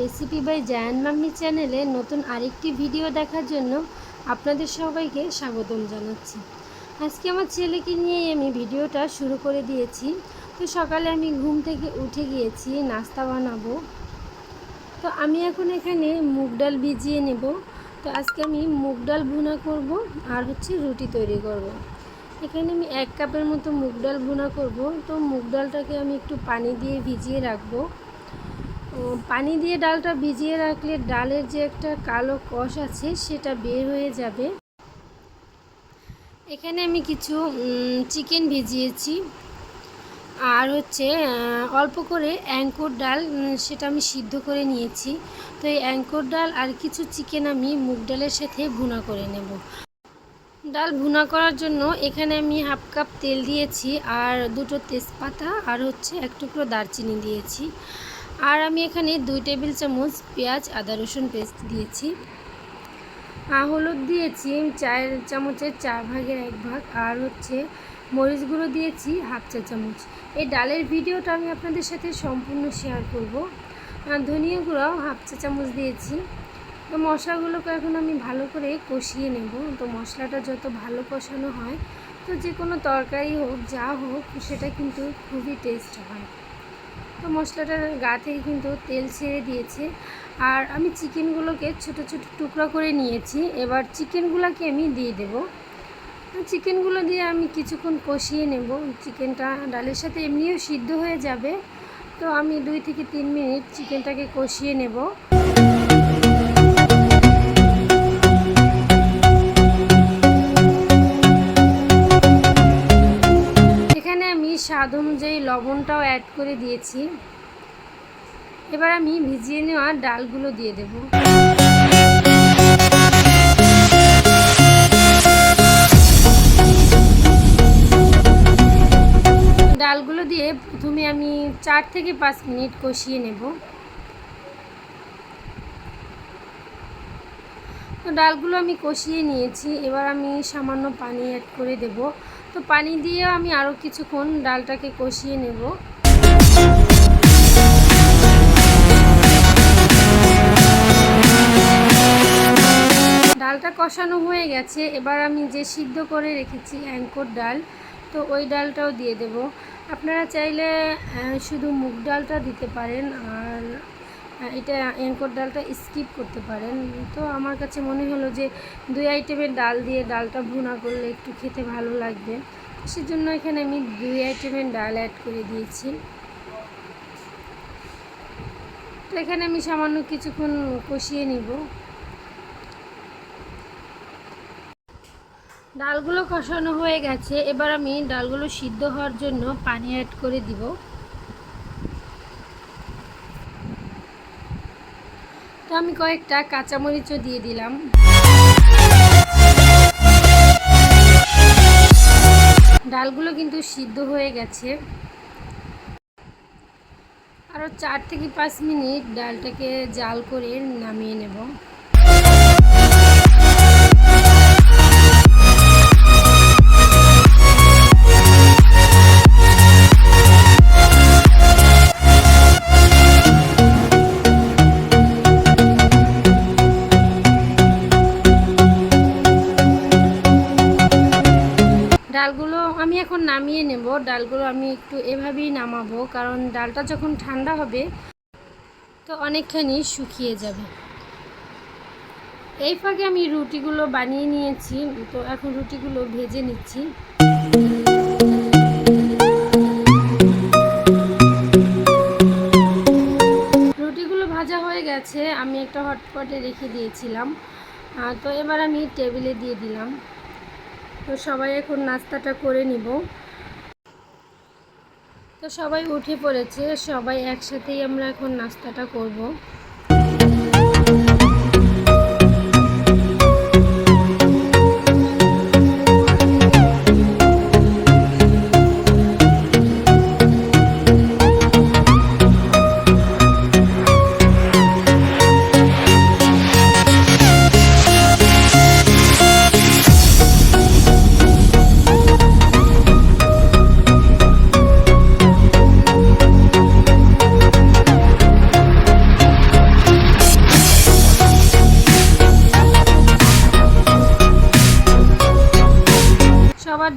Recipe by Zayan mummy চ্যানেলে নতুন আরেকটি ভিডিও দেখার জন্য আপনাদের সবাইকে স্বাগতম জানাচ্ছি। আজকে আমার ছেলেকে নিয়েই আমি ভিডিওটা শুরু করে দিয়েছি। তো সকালে আমি ঘুম থেকে উঠে গিয়েছি, নাস্তা বানাবো। তো আমি এখন এখানে মুগ ডাল ভিজিয়ে নেব। তো আজকে আমি মুগ ডাল ভুনা করব আর হচ্ছে রুটি তৈরি করব। এখানে আমি এক কাপের মতো মুগ ডাল ভুনা করব। তো মুগ ডালটাকে আমি একটু পানি দিয়ে ভিজিয়ে রাখব। পানি দিয়ে ডালটা ভিজিয়ে রাখলে ডালের যে একটা কালো কষ আছে, সেটা বের হয়ে যাবে। এখানে আমি কিছু চিকেন ভিজিয়েছি। আর হচ্ছে অল্প করে অ্যাঙ্কর ডাল সেটা আমি সিদ্ধ করে নিয়েছি। তো এই অ্যাঙ্কর ডাল আর কিছু চিকেন আমি মুগ ডালের সাথে ভুনা করে নেব। ডাল ভুনা করার জন্য এখানে আমি হাফ কাপ তেল দিয়েছি, আর দুটো তেজপাতা, আর হচ্ছে এক টুকরো দারচিনি দিয়েছি। আর আমি এখানে দুই টেবিল চামচ পেঁয়াজ, আদা, রসুন পেস্ট দিয়েছি। আর হলুদ দিয়েছি, চার চামচের চার ভাগের এক ভাগ। আর হচ্ছে মরিচ গুঁড়ো দিয়েছি, হাফ চা চামচ। এই ডালের ভিডিওটা আমি আপনাদের সাথে সম্পূর্ণ শেয়ার করব। আর ধনিয়া গুঁড়াও হাফ চা চামচ দিয়েছি। তো মশলাগুলোকে এখন আমি ভালো করে কষিয়ে নেব। তো মশলাটা যত ভালো কষানো হয়, তো যে কোনো তরকারি হোক, যা হোক, সেটা কিন্তু খুবই টেস্ট হয়। তো মশলাটার গা থেকে কিন্তু তেল ছেড়ে দিয়েছে। আর আমি চিকেনগুলোকে ছোট ছোট টুকরো করে নিয়েছি। এবার চিকেনগুলোকে আমি দিয়ে দেব। চিকেনগুলো দিয়ে আমি কিছুক্ষণ কষিয়ে নেব। চিকেনটা ডালের সাথে এমনিও সিদ্ধ হয়ে যাবে। তো আমি দুই থেকে তিন মিনিট চিকেনটাকে কষিয়ে নেব। স্বাদ অনুযায়ী লবণটাও অ্যাড করে দিয়েছি, এবার আমি ভিজিয়ে নেওয়া ডালগুলো দিয়ে দেব। ডালগুলো দিয়ে প্রথমে আমি চার থেকে পাঁচ মিনিট কষিয়ে নেব। তো ডালগুলো আমি কষিয়ে নিয়েছি, এবার আমি সামান্য পানি অ্যাড করে দেব। তো পানি দিয়ে আমি আরও কিছুক্ষণ ডালটাকে কষিয়ে নেব। ডালটা কষানো হয়ে গেছে, এবার আমি যে সিদ্ধ করে রেখেছি অ্যাঙ্কর ডাল, তো ওই ডালটাও দিয়ে দেব। আপনারা চাইলে শুধু মুগ ডালটা দিতে পারেন, আর এটা অ্যাঙ্কর ডালটা স্কিপ করতে পারেন। তো আমার কাছে মনে হলো যে দুই আইটেমের ডাল দিয়ে ডালটা ভুনা করলে একটু খেতে ভালো লাগবে। সেজন্য এখানে আমি দুই আইটেমের ডাল অ্যাড করে দিয়েছি। তো এখানে আমি সামান্য কিছুক্ষণ কষিয়ে নিব। ডালগুলো কষানো হয়ে গেছে। এবার আমি ডালগুলো সিদ্ধ হওয়ার জন্য পানি অ্যাড করে দিব। তো আমি কয়েকটা কাঁচামরিচও দিয়ে দিলাম। ডালগুলো কিন্তু সিদ্ধ হয়ে গেছে। আরও চার থেকে পাঁচ মিনিট ডালটাকে জাল করে নামিয়ে নেব। কারণ ডালটা যখন ঠান্ডা হবে, তো অনেকখানি শুকিয়ে যাবে। এই ফাঁকে আমি রুটিগুলো বানিয়ে নিয়েছি, তো এখন রুটিগুলো ভেজে নিচ্ছি। রুটিগুলো ভাজা হয়ে গেছে, আমি একটা হটপটে রেখে দিয়েছিলাম। তো এবার আমি টেবিলে দিয়ে দিলাম। তো সবাই এখন নাস্তাটা করে নিব। তো সবাই উঠে পড়েছে সবাই একসাথেই আমরা এখন নাস্তাটা করব।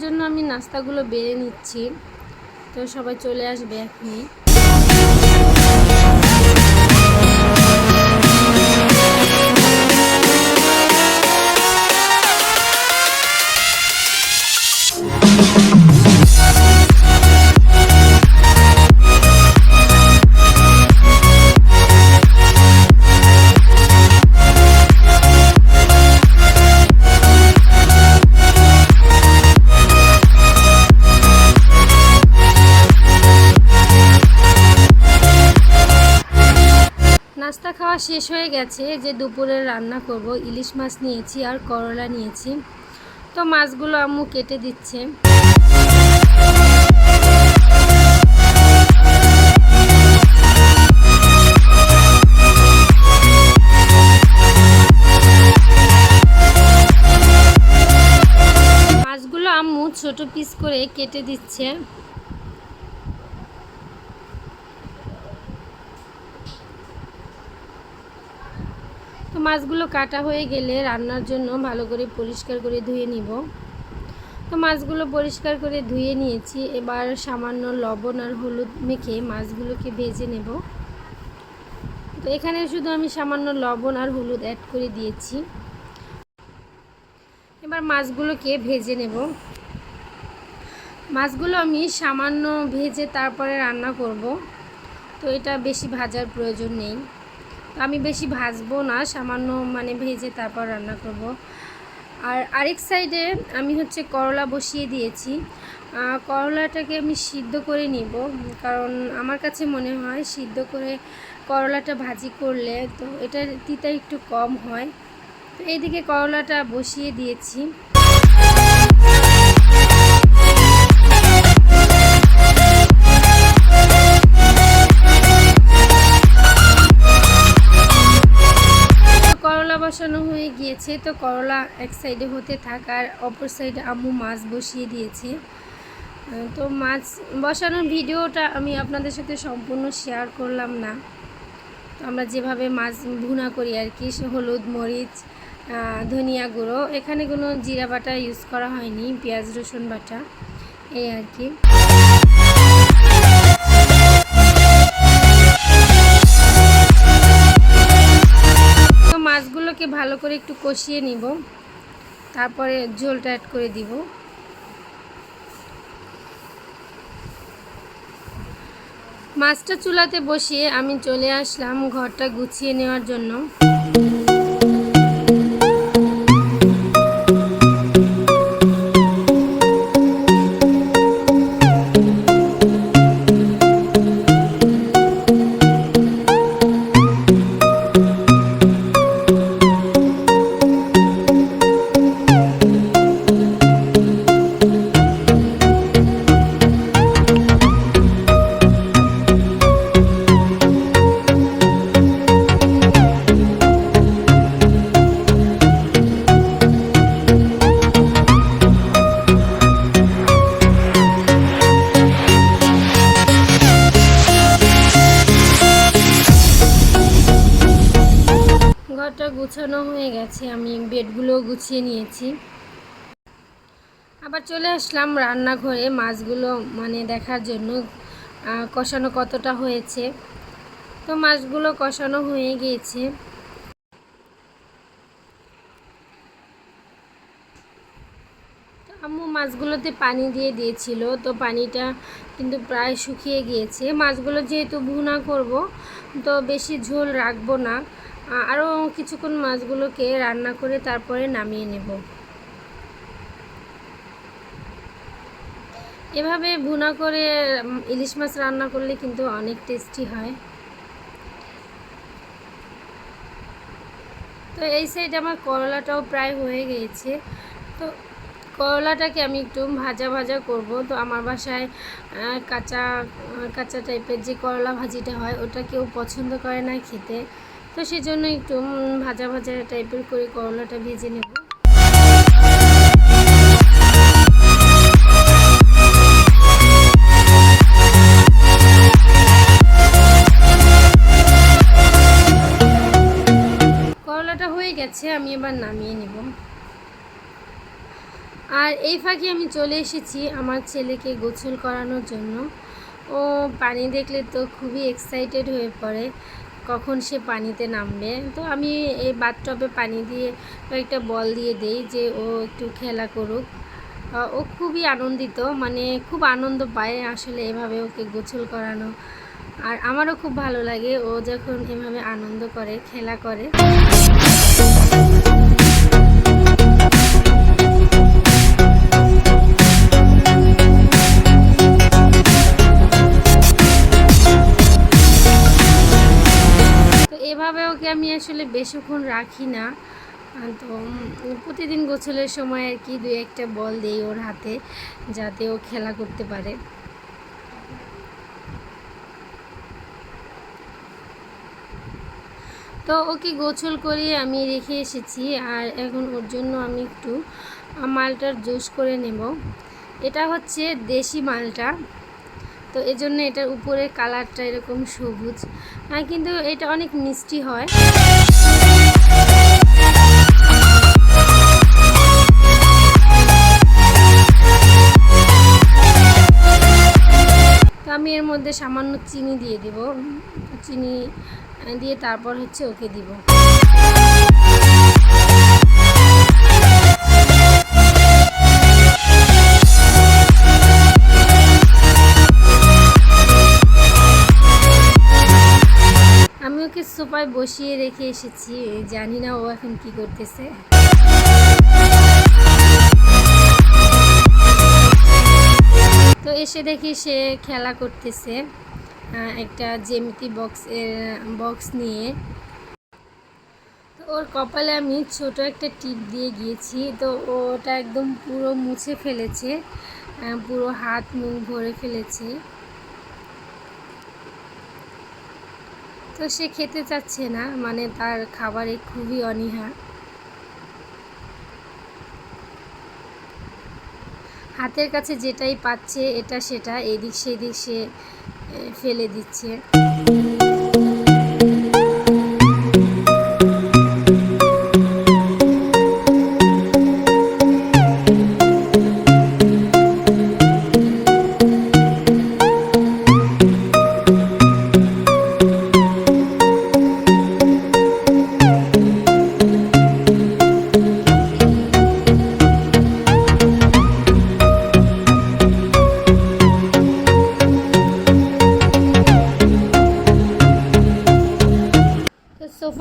জন্য আমি নাস্তাগুলো বেড়ে নিচ্ছি। তো সবাই চলে আসবে এখনই। শেষ হয়ে গেছে যে দুপুরে রান্না করব। ইলিশ মাছ নিয়েছি আর করলা নিয়েছি। তো মাছগুলো আম্মু কেটে দিচ্ছে। মাছগুলো আম্মু ছোট পিস করে কেটে দিচ্ছে। মাছগুলো কাটা হয়ে গেলে রান্নার জন্য ভালো করে পরিষ্কার করে ধুয়ে নিব। তো মাছগুলো পরিষ্কার করে ধুয়ে নিয়েছি। এবার সামান্য লবণ আর হলুদ মেখে মাছগুলোকে ভেজে নেব। তো এখানে শুধু আমি সামান্য লবণ আর হলুদ অ্যাড করে দিয়েছি। এবার মাছগুলোকে ভেজে নেব। মাছগুলো আমি সামান্য ভেজে তারপরে রান্না করব। তো এটা বেশি ভাজার প্রয়োজন নেই। তো আমি বেশি ভাজবো না, সামান্য মানে ভেজে তারপর রান্না করব। আর আরেক সাইডে আমি হচ্ছে করলা বসিয়ে দিয়েছি। করলাটাকে আমি সিদ্ধ করে নিব, কারণ আমার কাছে মনে হয় সিদ্ধ করে করলাটা ভাজি করলে তো এটার তিতা একটু কম হয়। তো এইদিকে করলাটা বসিয়ে দিয়েছি। বসানো হয়ে গিয়েছে, তো করলা এক সাইডে হতে থাক আর অপর সাইডে আম্মু মাছ বসিয়ে দিয়েছে। তো মাছ বসানোর ভিডিওটা আমি আপনাদের সাথে সম্পূর্ণ শেয়ার করলাম না। তো আমরা যেভাবে মাছ ভুনা করি আর কি হলুদ, মরিচ ধনিয়া গুঁড়ো, এখানে কোনো জিরা বাটা ইউজ করা হয়নি, পেঁয়াজ, রসুন বাটা, এই আর কি। মাছগুলোকে ভালো করে একটু কষিয়ে নিব। তারপরে ঝোলটা অ্যাড করে দিব। মাছটা চুলাতে বসিয়ে আমি চলে আসলাম ঘরটা গুছিয়ে নেওয়ার জন্য। ঘরটা গুছানো হয়ে গেছে, আমি বেডগুলো গুছিয়ে নিয়েছি। আবার চলে আসলাম রান্নাঘরে মাছগুলো মানে দেখার জন্য কষানো কতটা হয়েছে। তো মাছগুলো কষানো হয়ে গিয়েছে। আম্মু মাছগুলোতে পানি দিয়ে দিয়েছিল, তো পানিটা কিন্তু প্রায় শুকিয়ে গিয়েছে। মাছগুলো যেহেতু ভুনা করব, তো বেশি ঝোল রাখব না। আরও কিছুক্ষণ মাছগুলোকে রান্না করে তারপরে নামিয়ে নেব। এভাবে ভুনা করে ইলিশ মাছ রান্না করলে কিন্তু অনেক টেস্টি হয়। তো এই সাইড আমার করলাটাও প্রায় হয়ে গিয়েছে। তো করলাটাকে আমি একটু ভাজা ভাজা করব। তো আমার বাসায় কাঁচা কাঁচা টাইপের যে করলা ভাজিটা হয়, ওটা কেউ পছন্দ করে না খেতে। তো সেজন্য একটু ভাজা ভাজা টাইপের করে করলাটা ভেজে নেব। করলাটা হয়ে গেছে, আমি এবার নামিয়ে নেব। আর এই ফাঁকে আমি চলে এসেছি আমার ছেলেকে গোসল করানোর জন্য। ও পানি দেখলে তো খুবই এক্সাইটেড হয়ে পড়ে। কখন সে পানিতে নামবে। তো আমি এই বাথটবে পানি দিয়ে কয়েকটা বল দিয়ে দেই যে ও একটু খেলা করুক। ও খুবই আনন্দিত মানে খুব আনন্দ পায় আসলে এভাবে ওকে গোছল করানো। আর আমারও খুব ভালো লাগে, ও যখন এভাবে আনন্দ করে, খেলা করে। আসলে বেশিক্ষণ রাখি না। তো প্রতিদিন গোসলের সময় আর কি দুই একটা বল দেই ওর হাতে যাতে ও খেলা করতে পারে। তো ওকে গোসল করিয়ে আমি রেখে এসেছি আর এখন ওর জন্য আমি একটু মালটার জুস করে নেব। এটা হচ্ছে দেশি মালটা। তো এই জন্য এটার উপরে কালারটা এরকম সবুজ। আর কিন্তু এটা অনেক মিষ্টি হয়। আমি এর মধ্যে সামান্য চিনি দিয়ে দিব। চিনি দিয়ে তারপর হচ্ছে ওকে দিব। সোফায় বসিয়ে রেখে এসেছি, জানি না ও এখন কি করতেছে। তো এসে দেখি সে খেলা করতেছে একটা জেমিতি বক্স বক্স নিয়ে। তো ওর কপালে আমি ছোট একটা টিপ দিয়ে গিয়েছি, তো ওটা একদম পুরো মুছে ফেলেছে পুরো হাত মুখ ভরে ফেলেছে। তো সে খেতে চাচ্ছে না মানে তার খাবারে খুবই অনীহা। হাতের কাছে যেটাই পাচ্ছে এটা সেটা, এদিক সেদিক সে ফেলে দিচ্ছে।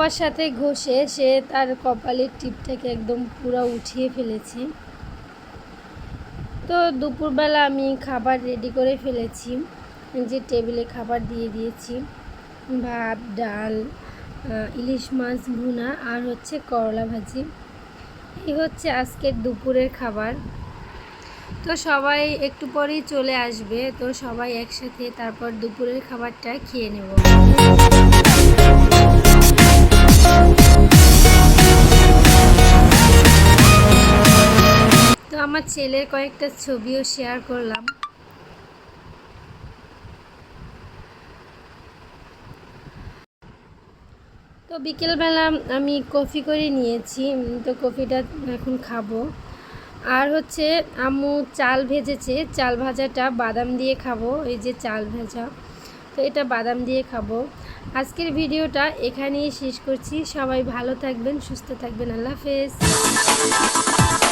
সোফার সাথে ঘষে সে তার কপালের টিপটাকে একদম পুরো উঠিয়ে ফেলেছে। তো দুপুরবেলা আমি খাবার রেডি করে ফেলেছি। যে টেবিলে খাবার দিয়ে দিয়েছি। ভাত, ডাল ইলিশ মাছ, ভুনা আর হচ্ছে করলা ভাজি। এই হচ্ছে আজকের দুপুরের খাবার। তো সবাই একটু পরেই চলে আসবে। তো সবাই একসাথে তারপর দুপুরের খাবারটা খেয়ে নেব। তো আমার ছেলের কয়েকটা ছবিও শেয়ার করলাম। তো বিকেলবেলা আমি কফি করে নিয়েছি তো কফিটা এখন খাব। আর হচ্ছে আম্মু চাল ভেজেছে, চাল ভাজাটা বাদাম দিয়ে খাব, এই যে চাল ভেজা। তো এটা বাদাম দিয়ে খাব। আজকের ভিডিওটা এখানেই শেষ করছি। সবাই ভালো থাকবেন, সুস্থ থাকবেন, আল্লাহ হাফেজ।